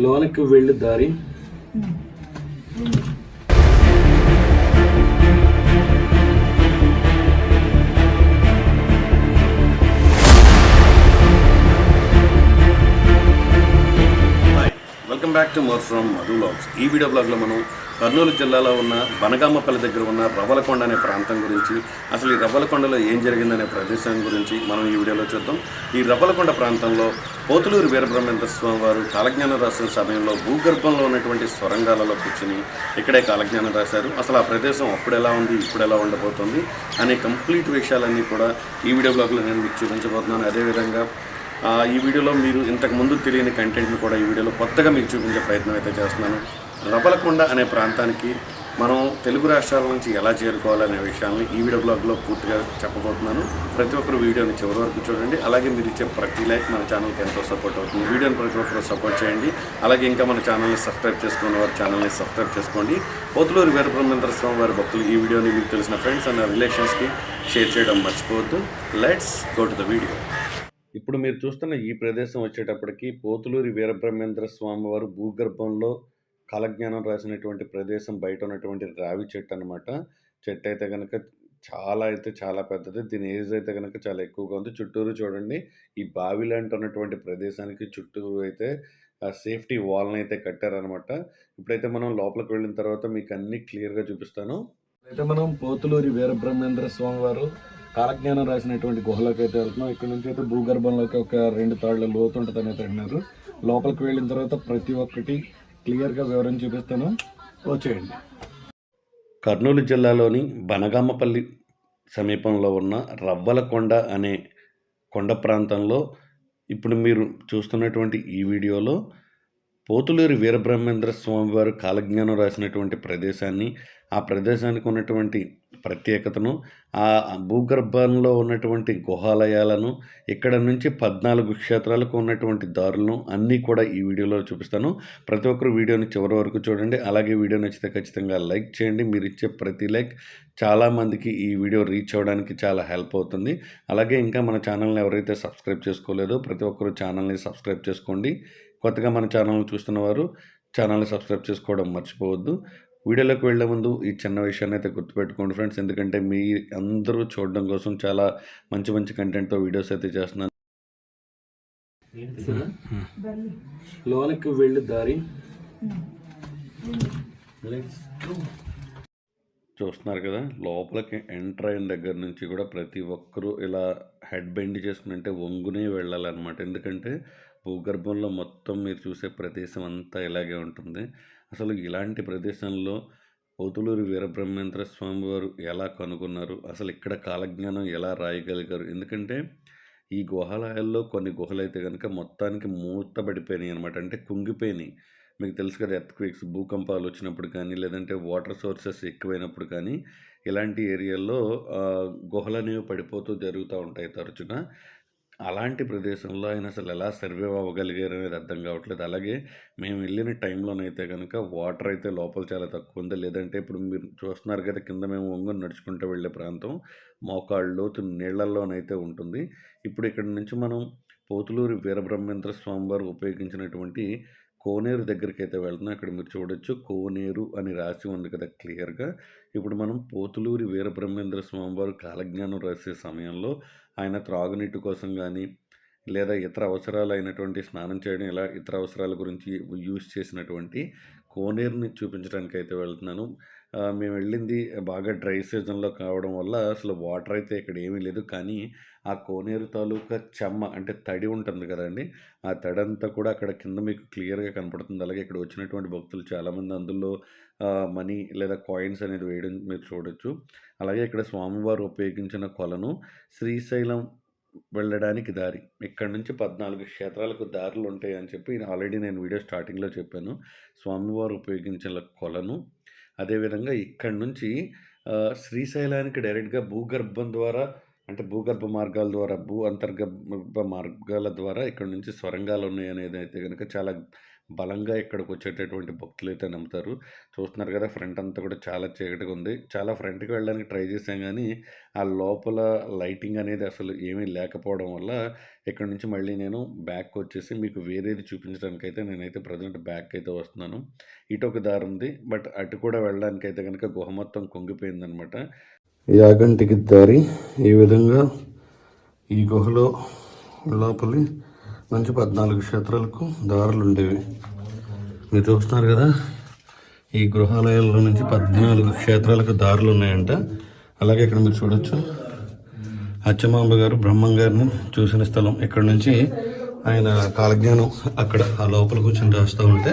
లోనికి వెళ్ళి దారి. Welcome back to more from Madhu blogs ఈ వీడియో బ్లాగ్లో మనం కర్నూలు జిల్లాలో ఉన్న బనగామపల్లి దగ్గర ఉన్న రవ్వలకొండ అనే ప్రాంతం గురించి అసలు ఈ రవ్వలకొండలో ఏం జరిగిందనే ప్రదేశం గురించి మనం ఈ వీడియోలో చూద్దాం. ఈ రవ్వలకొండ ప్రాంతంలో పోతులూరు వీరబ్రహ్మేంద్ర స్వామి వారు కాలజ్ఞానం రాసిన సమయంలో భూగర్భంలో ఉన్నటువంటి స్వరంగాలలో కూర్చుని ఇక్కడే కాలజ్ఞానం రాశారు. అసలు ఆ ప్రదేశం అప్పుడు ఎలా ఉంది ఇప్పుడు ఎలా ఉండబోతుంది అనే కంప్లీట్ విషయాలన్నీ కూడా ఈ వీడియో బ్లాగ్లో నేను మీకు చూపించబోతున్నాను. అదేవిధంగా ఆ, ఈ వీడియోలో మీరు ఇంతకు ముందు తెలియని కంటెంట్ని కూడా ఈ వీడియోలో కొత్తగా మీకు చూపించే ప్రయత్నం అయితే చేస్తున్నాను. రవ్వలకొండ అనే ప్రాంతానికి మనం తెలుగు రాష్ట్రాల నుంచి ఎలా చేరుకోవాలనే విషయాన్ని ఈ వీడియో బ్లాగ్లో పూర్తిగా చెప్పబోతున్నాను. ప్రతి ఒక్కరు వీడియోని చివరి వరకు చూడండి. అలాగే మీరు ఇచ్చే ప్రతి లైక్ మన ఛానల్కి ఎంతో సపోర్ట్ అవుతుంది. వీడియోని ప్రతి ఒక్కరు సపోర్ట్ చేయండి. అలాగే ఇంకా మన ఛానల్ని సబ్స్క్రైబ్ చేసుకున్న వారు ఛానల్ని సబ్స్క్రైబ్ చేసుకోండి. పోతులూరు వీరబ్రహ్మేంద్ర స్వామి వారి భక్తులు ఈ వీడియోని మీకు తెలిసిన ఫ్రెండ్స్ అండ్ రిలేషన్స్కి షేర్ చేయడం మర్చిపోవద్దు. Let's go to the video. ఇప్పుడు మీరు చూస్తున్న ఈ ప్రదేశం వచ్చేటప్పటికి పోతులూరి వీరబ్రహ్మేంద్ర స్వామి వారు భూగర్భంలో కాలజ్ఞానం రాసినటువంటి ప్రదేశం బయట ఉన్నటువంటి రావి చెట్టు అనమాట చెట్టు అయితే కనుక చాలా అయితే చాలా పెద్దది. దీని ఏజ్ అయితే కనుక చాలా ఎక్కువగా ఉంది. చుట్టూరు చూడండి ఈ బావి లాంటి ఉన్నటువంటి ప్రదేశానికి చుట్టూరు అయితే ఆ సేఫ్టీ వాల్ని అయితే కట్టారనమాట ఇప్పుడైతే మనం లోపలికి వెళ్ళిన తర్వాత మీకు అన్ని క్లియర్గా చూపిస్తాను. అయితే మనం పోతులూరి వీరబ్రహ్మేంద్ర స్వామి వారు కాలజ్ఞానం రాసినటువంటి గుహలోకి అయితే వెళ్తున్నాం. ఇక్కడ నుంచి అయితే భూగర్భంలోకి ఒక రెండు తాళ్ళ లోతు ఉంటుందని అయితే అంటున్నారు లోపలికి వెళ్ళిన తర్వాత ప్రతి ఒక్కటి క్లియర్గా వివరం చూపిస్తాను. వచ్చేయండి. కర్నూలు జిల్లాలోని బనగామపల్లి సమీపంలో ఉన్న రవ్వలకొండ అనే కొండ ప్రాంతంలో ఇప్పుడు మీరు చూస్తున్నటువంటి ఈ వీడియోలో పోతులూరి వీరబ్రహ్మేంద్ర స్వామివారు కాలజ్ఞానం రాసినటువంటి ప్రదేశాన్ని ఆ ప్రదేశానికి ఉన్నటువంటి ప్రత్యేకతను ఆ భూగర్భంలో ఉన్నటువంటి గుహాలయాలను ఇక్కడ నుంచి పద్నాలుగు క్షేత్రాలకు ఉన్నటువంటి దారులను అన్నీ కూడా ఈ వీడియోలో చూపిస్తాను. ప్రతి ఒక్కరు వీడియోని చివరి వరకు చూడండి. అలాగే వీడియో నచ్చితే ఖచ్చితంగా లైక్ చేయండి. మీరు ఇచ్చే ప్రతి లైక్ చాలామందికి ఈ వీడియో రీచ్ అవ్వడానికి చాలా హెల్ప్ అవుతుంది. అలాగే ఇంకా మన ఛానల్ని ఎవరైతే సబ్స్క్రైబ్ చేసుకోలేదో ప్రతి ఒక్కరు ఛానల్ని సబ్స్క్రైబ్ చేసుకోండి. కొత్తగా మన ఛానల్ని చూస్తున్న వారు ఛానల్ని సబ్స్క్రైబ్ చేసుకోవడం మర్చిపోవద్దు. వీడియోలోకి వెళ్ళే ముందు ఈ చిన్న విషయాన్ని అయితే గుర్తుపెట్టుకోండి ఫ్రెండ్స్. ఎందుకంటే మీ అందరూ చూడడం కోసం చాలా మంచి మంచి కంటెంట్తో వీడియోస్ అయితే చేస్తున్నాను. లోనికి వెళ్ళి దారి. చూస్తున్నారు కదా లోపలికి ఎంటర్ అయిన దగ్గర నుంచి కూడా ప్రతి ఒక్కరూ ఇలా హెడ్ బెండ్ చేసుకుని అంటే వంగునే వెళ్ళాలన్నమాట. ఎందుకంటే భూగర్భంలో మొత్తం మీరు చూసే ప్రదేశం అంతా ఇలాగే ఉంటుంది. అసలు ఇలాంటి ప్రదేశంలో పోతులూరు వీరబ్రహ్మేంద్ర స్వామి వారు ఎలా కనుగొన్నారు? అసలు ఇక్కడ కాలజ్ఞానం ఎలా రాయగలిగారు? ఎందుకంటే ఈ గుహాలయాల్లో కొన్ని గుహలు అయితే కనుక మొత్తానికి మూతబడిపోయినాయి అనమాట అంటే కుంగిపోయినాయి. మీకు తెలుసు కదా ఎర్త్క్వేక్స్ భూకంపాలు వచ్చినప్పుడు కానీ లేదంటే వాటర్ సోర్సెస్ ఎక్కువైనప్పుడు కానీ ఇలాంటి ఏరియాల్లో గుహలు అనేవి పడిపోతూ జరుగుతూ ఉంటాయి తరచుగా. అలాంటి ప్రదేశంలో ఆయన అసలు ఎలా సర్వే అవ్వగలిగారు అనేది అర్థం కావట్లేదు. అలాగే మేము వెళ్ళిన టైంలోనైతే కనుక వాటర్ అయితే లోపల చాలా తక్కువ ఉంది. లేదంటే ఇప్పుడు మీరు చూస్తున్నారు కదా కింద మేము ఒంగొని నడుచుకుంటూ వెళ్ళే ప్రాంతం మోకాళ్ళు నీళ్ళలోనైతే ఉంటుంది. ఇప్పుడు ఇక్కడ నుంచి మనం పోతులూరి వీరబ్రహ్మేంద్ర స్వామి వారు ఉపయోగించినటువంటి కోనేరు దగ్గరికి అయితే వెళ్తున్నాం అక్కడ మీరు చూడొచ్చు. కోనేరు అని రాసి ఉంది కదా క్లియర్గా. ఇప్పుడు మనం పోతులూరి వీరబ్రహ్మేంద్ర స్వామి వారు కాలజ్ఞానం రాసే సమయంలో ఆయన త్రాగునీటి కోసం కానీ లేదా ఇతర అవసరాలు అయినటువంటి స్నానం చేయడం ఇలా ఇతర అవసరాల గురించి యూజ్ చేసినటువంటి కోనేరుని చూపించడానికి అయితే వెళ్తున్నాను. మేము వెళ్ళింది బాగా డ్రై సీజన్లో కావడం వల్ల అసలు వాటర్ అయితే ఇక్కడ ఏమీ లేదు. కానీ ఆ కోనేరు తాలూకా చెమ్మ అంటే తడి ఉంటుంది కదండి. ఆ తడి అంతా కూడా అక్కడ కింద మీకు క్లియర్గా కనపడుతుంది. అలాగే ఇక్కడ వచ్చినటువంటి భక్తులు చాలామంది అందులో మనీ లేదా కాయిన్స్ అనేది వేయడం మీరు చూడొచ్చు. అలాగే ఇక్కడ స్వామివారు ఉపయోగించిన కొలను శ్రీశైలం వెళ్ళడానికి దారి. ఇక్కడ నుంచి పద్నాలుగు క్షేత్రాలకు దారులు ఉంటాయి అని చెప్పి ఆల్రెడీ నేను వీడియో స్టార్టింగ్లో చెప్పాను. స్వామివారు ఉపయోగించిన కొలను అదేవిధంగా ఇక్కడి నుంచి శ్రీశైలానికి డైరెక్ట్గా భూగర్భం ద్వారా అంటే భూగర్భ మార్గాల ద్వారా భూ అంతర్గర్భ మార్గాల ద్వారా ఇక్కడ నుంచి స్వరంగాలు ఉన్నాయి అనేది అయితే కనుక చాలా బలంగా ఇక్కడికి వచ్చేటటువంటి భక్తులు అయితే నమ్ముతారు. చూస్తున్నారు కదా ఫ్రంట్ అంతా కూడా చాలా చీకటిగా ఉంది. చాలా ఫ్రంట్కి వెళ్ళడానికి ట్రై చేశాం కానీ ఆ లోపల లైటింగ్ అనేది అసలు ఏమీ లేకపోవడం వల్ల ఇక్కడ నుంచి మళ్ళీ నేను బ్యాక్ వచ్చేసి మీకు వేరేది చూపించడానికి అయితే నేనైతే ప్రజెంట్ బ్యాక్ అయితే వస్తున్నాను. ఇటు ఒక దారి ఉంది. బట్ అటు కూడా వెళ్ళడానికి అయితే కనుక గుహ మొత్తం కుంగిపోయిందనమాట. యాగంటికి దారి ఈ విధంగా ఈ గుహలో లోపలి మంచి పద్నాలుగు క్షేత్రాలకు దారులు ఉండేవి మీరు చూస్తున్నారు కదా ఈ గృహాలయాల్లో నుంచి పద్నాలుగు క్షేత్రాలకు దారులు ఉన్నాయంట అలాగే ఇక్కడ మీరు చూడొచ్చు అచ్చమాంబ గారు బ్రహ్మం గారిని చూసిన స్థలం ఇక్కడ నుంచి ఆయన కాలజ్ఞానం అక్కడ ఆ లోపల కూర్చొని రాస్తూ ఉంటే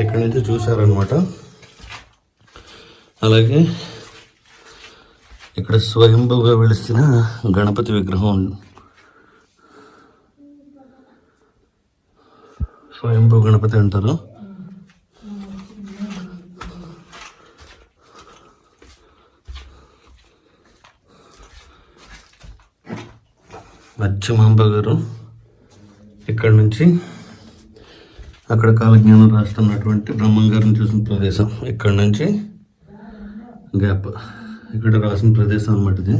ఇక్కడ నుంచి చూశారనమాట అలాగే ఇక్కడ స్వయంభుగా వెలిసిన గణపతి విగ్రహం స్వయంభూ గణపతి అంటారు. మధ్యమాంబ గారు ఇక్కడ నుంచి అక్కడ కాలజ్ఞానం రాస్తున్నటువంటి బ్రహ్మం గారిని చూసిన ప్రదేశం. ఇక్కడ నుంచి గ్యాప్. ఇక్కడ రాసిన ప్రదేశం అన్నమాట ఇది.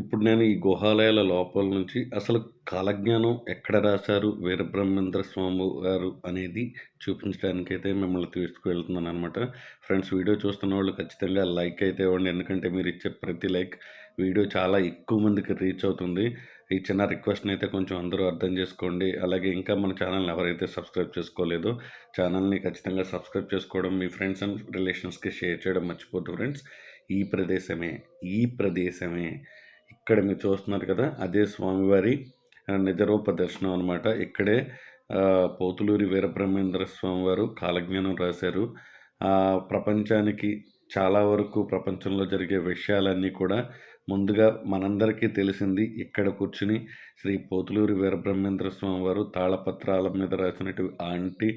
ఇప్పుడు నేను ఈ గుహాలయాల లోపల నుంచి అసలు కాలజ్ఞానం ఎక్కడ రాశారు? వీరబ్రహ్మేంద్ర స్వామి గారు అనేది చూపించడానికైతే మిమ్మల్ని తీసుకువెళ్తున్నాను అనమాట ఫ్రెండ్స్ వీడియో చూస్తున్న వాళ్ళు ఖచ్చితంగా లైక్ అయితే ఇవ్వండి. ఎందుకంటే మీరు ఇచ్చే ప్రతి లైక్ వీడియో చాలా ఎక్కువ మందికి రీచ్ అవుతుంది. ఈ చిన్న రిక్వెస్ట్ని అయితే కొంచెం అందరూ అర్థం చేసుకోండి. అలాగే ఇంకా మన ఛానల్ని ఎవరైతే సబ్స్క్రైబ్ చేసుకోలేదో ఛానల్ని ఖచ్చితంగా సబ్స్క్రైబ్ చేసుకోవడం మీ ఫ్రెండ్స్ అండ్ రిలేషన్స్కి షేర్ చేయడం మర్చిపోద్దు ఫ్రెండ్స్. ఈ ప్రదేశమే ఈ ప్రదేశమే. ఇక్కడ మీరు చూస్తున్నారు కదా అదే స్వామివారి నిజరూప దర్శనం అనమాట ఇక్కడే పోతులూరి వీరబ్రహ్మేంద్ర స్వామి వారు కాలజ్ఞానం రాశారు. ప్రపంచానికి చాలా వరకు ప్రపంచంలో జరిగే విషయాలన్నీ కూడా ముందుగా మనందరికీ తెలిసింది. ఇక్కడ కూర్చుని శ్రీ పోతులూరి వీరబ్రహ్మేంద్ర స్వామి వారు తాళపత్రాల మీద రాసినట్టు ఆంటి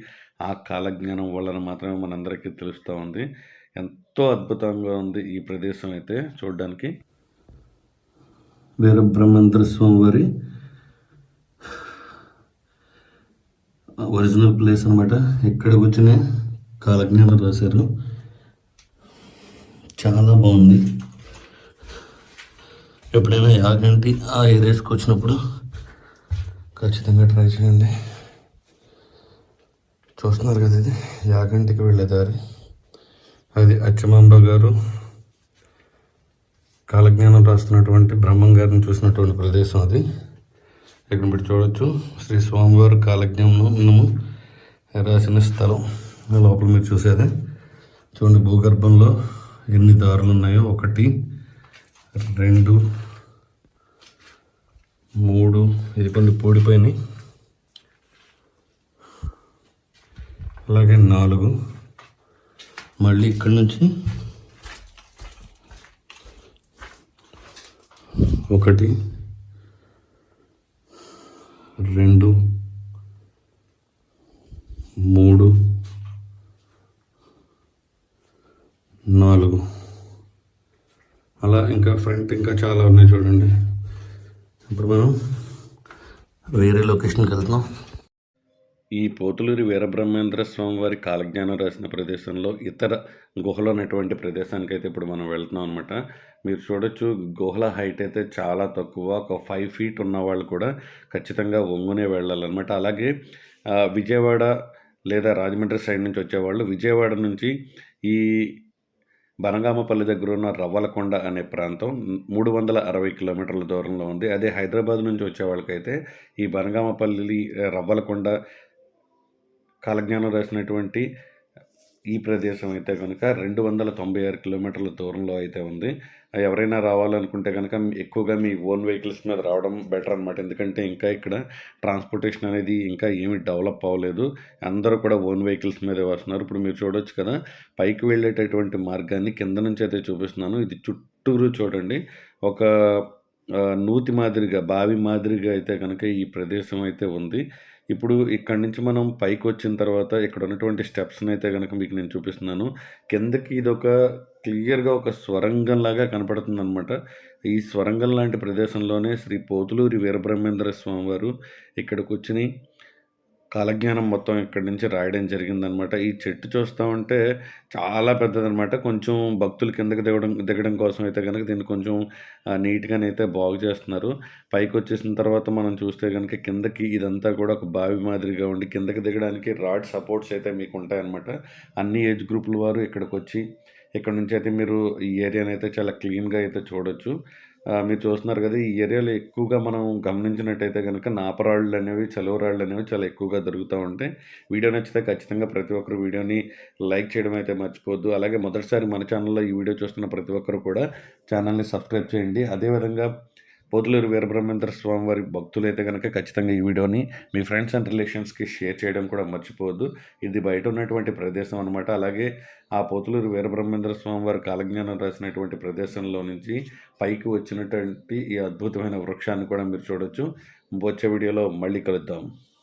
ఆ కాలజ్ఞానం వలన మాత్రమే మనందరికీ తెలుస్తూ ఉంది. ఎంతో అద్భుతంగా ఉంది ఈ ప్రదేశం అయితే చూడడానికి. వీరబ్రహ్మేంద్ర స్వామి వారి ఒరిజినల్ ప్లేస్ అనమాట ఇక్కడ కూర్చుని కాలజ్ఞానం రాశారు. చాలా బాగుంది. ఎప్పుడైనా యాగంటి ఆ ఏరియాస్కి వచ్చినప్పుడు ఖచ్చితంగా ట్రై చేయండి. చూస్తున్నారు కదా ఇది? యాగంటికి వెళ్ళే దారి. అది అచ్చమాంబ గారు కాలజ్ఞానం రాస్తున్నటువంటి బ్రహ్మం గారిని చూసినటువంటి ప్రదేశం అది. ఇక్కడ మీరు చూడొచ్చు. శ్రీ స్వామివారు కాలజ్ఞానం రాసిన స్థలం. లోపల మీరు చూసేది. చూడండి భూగర్భంలో ఎన్ని దారులు ఉన్నాయో. ఒకటి రెండు మూడు. ఇది కొన్ని పూడిపోయినాయి. అలాగే నాలుగు. మళ్ళీ ఇక్కడి నుంచి ఒకటి రెండు మూడు నాలుగు. అలా ఇంకా ఫ్రంట్ ఇంకా చాలా ఉన్నాయి చూడండి. ఇప్పుడు మనం వేరే లొకేషన్కి వెళ్తున్నాం. ఈ పోతులూరి వీరబ్రహ్మేంద్ర స్వామి వారి కాలజ్ఞానం రాసిన ప్రదేశంలో ఇతర గుహలు ఉన్నటువంటి ప్రదేశానికి అయితే ఇప్పుడు మనం వెళ్తున్నాం అనమాట మీరు చూడొచ్చు గుహల హైట్ అయితే చాలా తక్కువ. ఒక ఫైవ్ ఫీట్ ఉన్న వాళ్ళు కూడా ఖచ్చితంగా వంగునే వెళ్ళాలన్నమాట. అలాగే విజయవాడ లేదా రాజమండ్రి సైడ్ నుంచి వచ్చేవాళ్ళు విజయవాడ నుంచి ఈ బనగామపల్లి దగ్గర ఉన్న రవ్వలకొండ అనే ప్రాంతం మూడు వందల అరవై కిలోమీటర్ల దూరంలో ఉంది. అదే హైదరాబాద్ నుంచి వచ్చే వాళ్ళకైతే ఈ బనగామపల్లి రవ్వలకొండ కాలజ్ఞానం రాసినటువంటి ఈ ప్రదేశం అయితే కనుక రెండు వందల తొంభై ఆరు కిలోమీటర్ల దూరంలో అయితే ఉంది. ఎవరైనా రావాలనుకుంటే కనుక ఎక్కువగా మీ ఓన్ వెహికల్స్ మీద రావడం బెటర్ అనమాట ఎందుకంటే ఇంకా ఇక్కడ ట్రాన్స్పోర్టేషన్ అనేది ఇంకా ఏమి డెవలప్ అవ్వలేదు. అందరూ కూడా ఓన్ వెహికల్స్ మీదే వస్తున్నారు. ఇప్పుడు మీరు చూడొచ్చు కదా పైకి వెళ్ళేటటువంటి మార్గాన్ని కింద నుంచి అయితే చూపిస్తున్నాను. ఇది చుట్టూరు చూడండి. ఒక నూతి మాదిరిగా బావి మాదిరిగా అయితే కనుక ఈ ప్రదేశం అయితే ఉంది. ఇప్పుడు ఇక్కడ నుంచి మనం పైకి వచ్చిన తర్వాత ఇక్కడ ఉన్నటువంటి స్టెప్స్ని అయితే కనుక మీకు నేను చూపిస్తున్నాను. కిందకి ఇది ఒక క్లియర్గా ఒక స్వరంగం లాగా కనపడుతుంది అనమాట ఈ స్వరంగం లాంటి ప్రదేశంలోనే శ్రీ పోతులూరి వీరబ్రహ్మేంద్ర స్వామి వారు ఇక్కడికి వచ్చినాయి కాలజ్ఞానం మొత్తం ఇక్కడి నుంచి రాయడం జరిగిందనమాట. ఈ చెట్టు చూస్తా ఉంటే చాలా పెద్దదనమాట. కొంచెం భక్తులు కిందకి దిగడం దిగడం కోసం అయితే కనుక దీన్ని కొంచెం నీట్‌గానైతే బాగు చేస్తున్నారు. పైకి వచ్చేసిన తర్వాత మనం చూస్తే కనుక కిందకి ఇదంతా కూడా ఒక బావి మాదిరిగా ఉండి కిందకి దిగడానికి రాడ్ సపోర్ట్స్ అయితే మీకు ఉంటాయన్నమాట అన్ని ఏజ్ గ్రూపుల వారు ఇక్కడికి వచ్చి ఇక్కడ నుంచి అయితే మీరు ఈ ఏరియానైతే చాలా క్లీన్‌గా అయితే చూడొచ్చు. మీరు చూస్తున్నారు కదా! ఈ ఏరియాలో ఎక్కువగా మనం గమనించినట్టయితే కనుక నాపరాళ్ళు అనేవి నాపరాళ్ళనేవి, చలువరాళ్ళనేవి చాలా ఎక్కువగా దొరుకుతూ ఉంటాయి. వీడియో నచ్చితే ఖచ్చితంగా ప్రతి ఒక్కరు వీడియోని లైక్ చేయడం అయితే మర్చిపోవద్దు. అలాగే మొదటిసారి మన ఛానల్‌లో ఈ వీడియో చూస్తున్న ప్రతి ఒక్కరు కూడా ఛానల్‌ని సబ్స్క్రైబ్ చేయండి. అదేవిధంగా పోతులూరు వీరబ్రహ్మేంద్ర స్వామి వారి భక్తులైతే కనుక ఖచ్చితంగా ఈ వీడియోని మీ ఫ్రెండ్స్ అండ్ రిలేషన్స్‌కి షేర్ చేయడం కూడా మర్చిపోవద్దు. ఇది బయట ఉన్నటువంటి ప్రదేశం అనమాట. అలాగే ఆ పోతులూరు వీరబ్రహ్మేంద్ర స్వామి వారి కాలజ్ఞానం రాసినటువంటి ప్రదేశంలో నుంచి పైకి వచ్చినటువంటి ఈ అద్భుతమైన వృక్షాన్ని కూడా మీరు చూడొచ్చు. వచ్చే వీడియోలో మళ్ళీ కలుద్దాం.